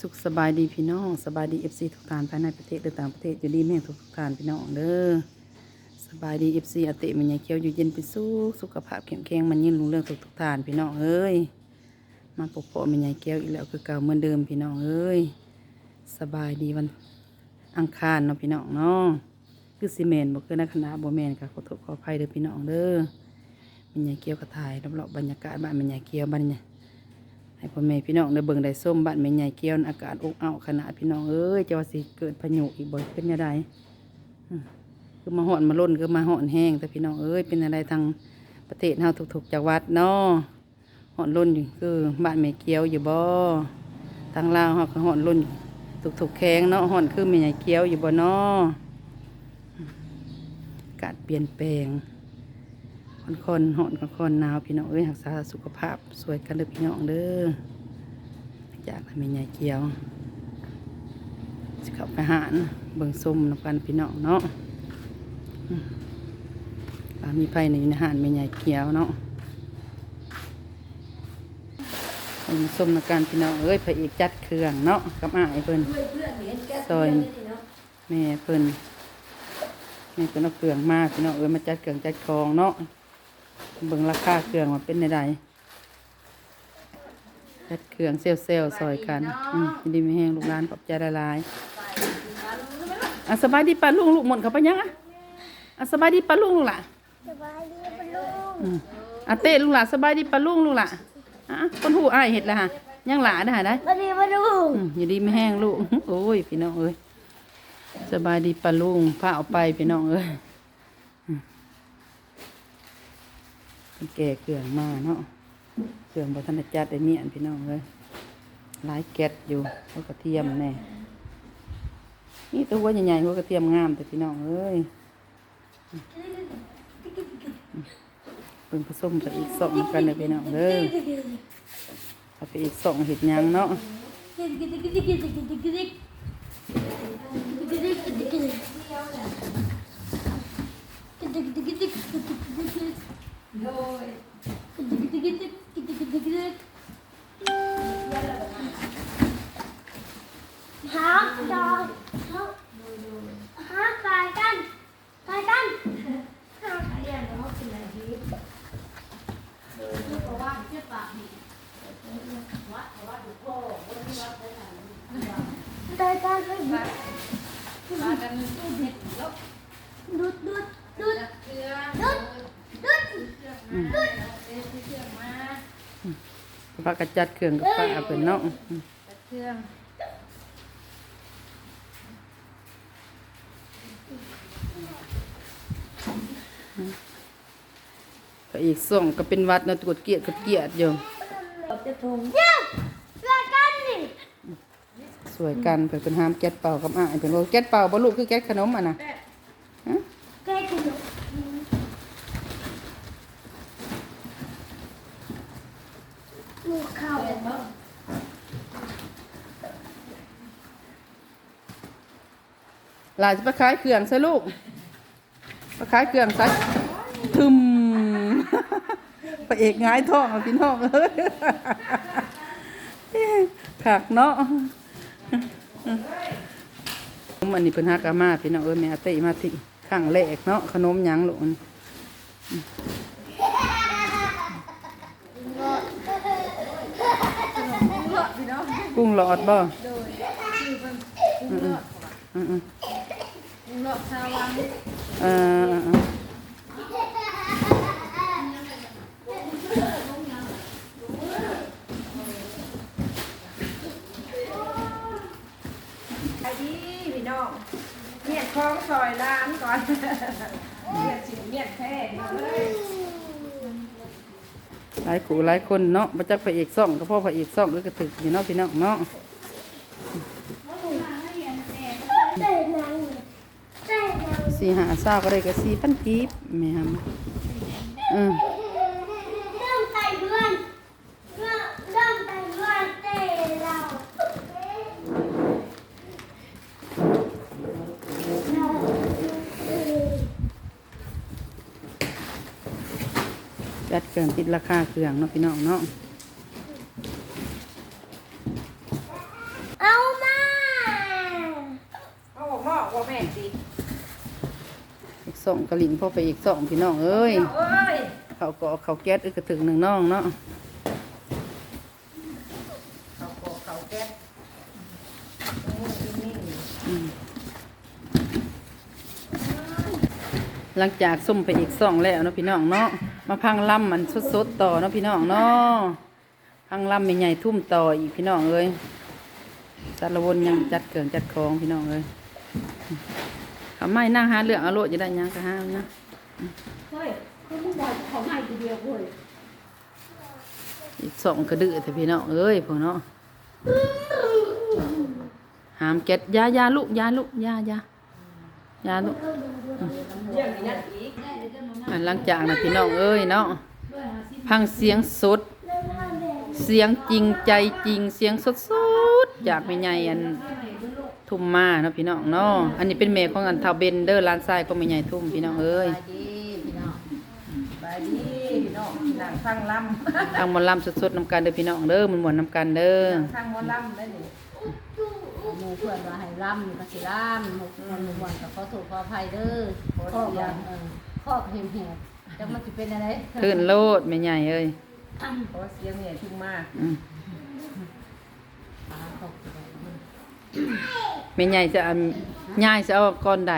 สุขสบายดีพี่น้องสบายดีเอฟซีทุกท่านภายในประเทศหรือต่างประเทศอยู่ดีแม่งทุกท่านพี่น้องเด้อสบายดีเอฟซีอาเตะมันยังเคี้ยวอยู่เย็นเป็นสุขสุขภาพแข็งแรงมันยิ่งรู้เรื่องทุกทุกท่านพี่น้องเอ้ยมาปกป้องมันยังเคี้ยวอีกแล้วคือเก่าเหมือนเดิมพี่น้องเอ้ยสบายดีวันอังคารเนาะพี่น้องเนาะคือซีเมนบอกคือนักคณะบัแมนค่ะขอโทษขออภัยเด้อพี่น้องเด้อมันยังเคี้ยวกระถ่ายรอบๆบรรยากาศบ้านมันยังเคี้ยวบ้านเนี่ย ให้พ่อแม่พี่น้องได้เบิ่งได้ส้มบ้านแม่ใหญ่เกี้ยวอากาศอกเอาวขนาดพี่น้องเอ้ยจะว่าสิเกิดพายุอีกบ่เป็นยังไงคือมาห่อนมาล่นคือมาห่อนแห้งแต่พี่น้องเอ้ยเป็นอะไรทางประเทศเฮาทุกๆจังหวัดเนาะหอนล่นอยู่คือบ้านแม่เกี้ยวอยู่บ่ทางลาวเฮาก็หอนล่นทุกๆแข้งเนาะห่อนคือแม่ใหญ่เกี้ยวอยู่บ่เนาะอากาศเปลี่ยนแปลง คนคนหอนคนคนหนาวพี่น้องเอ้ยรักษาสุขภาพสวยกันเด้อพี่น้องเด้อจากนั้นมีใหญ่เกียวสิเขับไปหารเบิ่งส้มนำกันพี่น้องเนาะอืมอ่ามีไผ่ในอยู่ในหารมีใหญ่เกียวเนาะเบิ่งส้มนำกันพี่น้องเอ้ยพระเอกจัดเครื่องเนาะกับอ้ายเพิ่นซอยแม่เพิ่นแม่เพิ่นเอาเครื่องมาพี่น้องเอ้ยมาจัดเครื่องจัดของเนาะ เบิ่งราคาเครื่องว่าเป็นใดๆจัดเครื่องเซลเซลซอยกันอืมยินดีไม่แห้งลูกร้านขอบใจละลายอะสบายดีป้าลุงลูกหมดเขาไปยังอะอะสบายดีป้าลุงลูกล่ะสบายดีปะลุงอืมอะเต้ลูกล่ะสบายดีป้าลุงลูกล่ะอะคนหูอ้ายเห็ดละฮะยังหลาได้หาได้สบายดีปะลุงอืมยินดีไม่แห้งลูกโอ้ยพี่น้องเอ้ยสบายดีป้าลุงพาเอาไปพี่น้องเอ้ยอืม แก่เครื่องมาเนาะเครื่องบทันจัดได้เมียนพี่น้องเลยหลายแก๊สอยู่หัวกระเทียมแน่นี่ตัวหัวใหญ่ๆหัวกระเทียมงามแต่พี่น้องเอ้ยเป็นผสมกับอีกสองกันเลยพี่น้องเด้อเอาไปอีกสองเห็ดยังเนาะหาจอยหาไก่กันไก่กันไก่กันไปดูดดูดดูดดูดดูด อืม พระกระจัดเครื่องกับป้าเป็นเนาะอืมก็อีกสองก็เป็นวัดเนาะตรวจเกียรติกับเกียรติอยู่เดี๋ยวไก่กันนี่สวยกันเพิ่นเป็นห้ามแก๊สเป่ากับอ้ายเพิ่นว่าแก๊สเป่าบ่ลูกคือแก๊สขนมอะนะฮะ ไก่กัน ลูกเข้างหลานจะไปขายเครื่องซะลูกไปขายเครื่องซะทึมพระเอกหงายท้องเอาพี่น้องเอ้ยขักเนาะมันนี่เพิ่นฮักามาพี่น้องเอ้ยแม่เต้มาที่ข้างแรกเนาะขนมยังหลูก กุ้งหลอดบ่อืมอืมอืมหลอกชาววังเออเออเออไอ้ที่พี่น้องเมียดคล้องซอยร้านก่อนเมียดสิเมียดแท้เลย หลายขู่หลายคนเนาะมาจากพระเอกซ่องก็พ่อพระเอกซ่องก็กระถึกอยู่เนาะพี่น้องเนาะสี่หาเศร้าก็ได้ก็สี่พันกีบแม่ฮัมเออ เริ่มไต่เพื่อนเริ่มเริ่มไต่เพื่อนเต้เรา จัดเครื่องติดราคาเครื่องเนาะพี่น้องเนาะอเอามาเอาออกนอกว่าแม่นสิอีกสองกระลิงพ่อไปอีกสองพี่น้องเอ้ยเอ้ยเขาก็เอาเขาแก๊สอึกกระถึงหนึ่งน้องเนาะเขาโกะเขาแก๊สนี่นี่อืมหลังจากส้มไปอีกสองแล้วเนาะพี่น้องเนาะ มาพังลำมันสดๆต่อเนาะพี่น้องเนาะพังลำใหญ่ๆทุ่มต่ออีกพี่น้องเอ้ยจัดระวนยังจัดเกิงจัดคองพี่น้องเอ้ยเขาไม่นั่งหาเรื่องเอาโลดจะได้หยังก็หานะเฮ้ยเขาไม่บอกเขาให้ทีเดียวเว้ยอีกสองกระดือแต่พี่น้องเอ้ยพวกเนาะหามแก๊สยายาลูกยาลูกยายายาลูกเรื่องนี้นั่น อันหลังจากนะพี่น้องเอ้ยเนาะพังเสียงสด เสียงจริงใจจริงเสียงสดสดจากแม่ใหญ่อันทุ่มมาเนาะพี่น้องเนาะอันนี้เป็นแม่ของอันทาเบนเดอร์ลานทรายก็แม่ใหญ่ทุ่มพี่น้องเอ้ยไปดีพี่น้องไปดีพี่น้องนั่งลำทางมอลำสดๆน้ำกันเด้อพี่น้องเด้อมันมวนๆนำกันเด้อนั่งฟังหมอลำได้นี่หมู่เพื่อนว่าให้ร่ำก็สิร่ำหมู่มวนหมู่มวนก็ขอโทษขออภัยเด้อข้อว่าเออ ข้อเห็มแหบจักมันสิเป็นอะไรขึ้นโลดแม่ใหญ่เอ้ยเพราะว่าเสียงเนี่ยทุ่มมากอืมขาเขาสิได้มันแม่ใหญ่จะอันย่ายจะเอาก้อนใด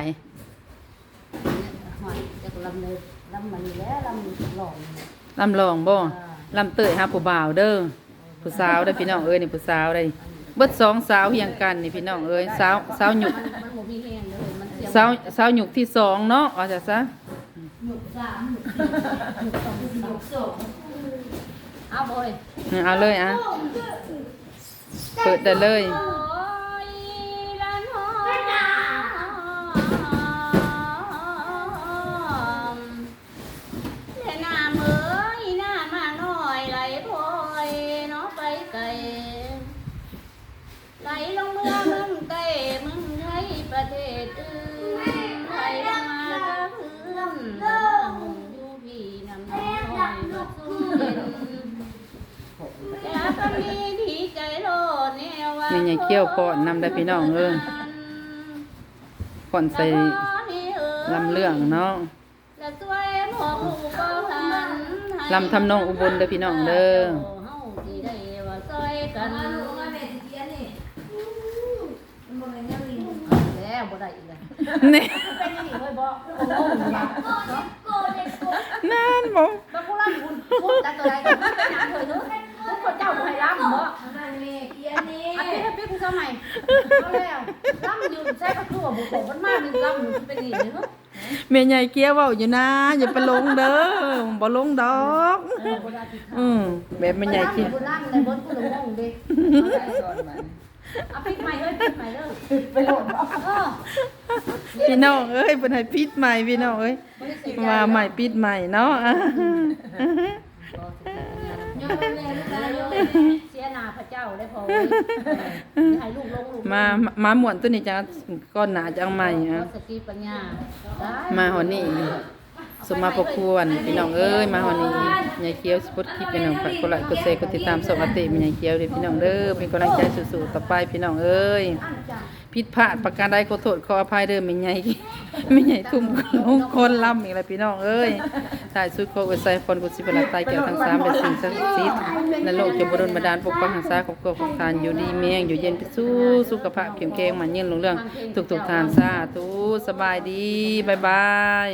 หอยจักลำเลยลำมันนี่แหล้วลำหล่อนี่ลำลองบ่ลำเตยหาผู้บ่าวเด้อผู้สาวเด้อพี่น้องเอ้ยนี่ผู้สาวได้เบิดสองสาวเฮียงกันนี่พี่น้องเอ้ยสาวสาวหยุกมันมันบ่มีแห้งเลยมันเสียงสาวสาวหยุกที่สองเนาะว่าจะซะ หยกสามหยกสี่หยกสองหยกสองเอาเลยเอาเลยอะ เปิดแต่เลย โอ้ สู้เย็นอยากก็มีที่ใจโลดแนวว่านี่ยังเกี่ยวก่อนนำได้พี่น้องเอ้ย ก่อนใส่ลำเรื่องเนาะ และสวยหมอผู้ก็หันให้ลำทำนองอุบลเด้อพี่น้องเด้อ เฮาสิได้ว่าซอยกันเอาแล้วบ่ได้อีกแล้ว นี่เป็นอย่างนี้เว้ยบ่โอ้โห บ่โกเด็กโกนั่นบ่บ่กูรับคุณพูดจักตัวใดกันหยังเถอะเด้อทุกคนเจ้าบ่ให้รับบ่อันนี้พี่กูสมัยเอาแล้วรับอยู่ใส่ก็คือว่าบ่ตกมันมามีรับอยู่เป็นนี่เด้อแม่ใหญ่เกี้ยวเว้าอยู่นะ อย่าไปลงเด้อบ่ลงดอก เออบ่ได้ที่อืมแบบแม่ใหญ่เกี้ยวบ่รับในบนกูลงงเด้เอาได้ก่อนมันเอาปิดใหม่เอ้ยปิดใหม่เด้อไปโหลดบ่เออ พี่น้องเอ้ยเพิ่นให้ปิดใหม่พี่น้องเอ้ยว่าใหม่ปิดใหม่เนาะอะโยมแม่ลูกหลานโยมเสียหนาพระเจ้าได้พอเว้ยให้ลูกลงลูกมามาม่วนตัวนี้จะก้อนหนาจังใหม่ฮะ สติปัญญาได้ มาหอนี่ สมมาประควรพี่น้องเอ้ยมาหอนี่ยายเคี้ยวสปอตคลิปพี่น้องฝากกดไลค์กดแชร์กดติดตามส่งอัปเดตมียายเคี้ยวเด้อพี่น้องเด้อเป็นกำลังใจสู้ๆต่อไปพี่น้องเอ้ยผิดพลาดประการใดขอโทษขออภัยเด้อแม่ใหญ่แม่ใหญ่ทุ่มลงคนลำอีกแล้วพี่น้องเอ้ยถ่ายสุดโคกไว้ใส่ฟอนกุศิบลาตายแก้วทั้งสามเป็นสิ่งศักดิ์สิทธิ์และโลกจะบดลบันดาลปกปักรักษาครอบครัวของทานอยู่ดีเมียงอยู่เย็นไปสู้สุขภาพเข้มแข็งมันเยืนลงเรื่องทุกๆทานสาธุสบายดีบายบาย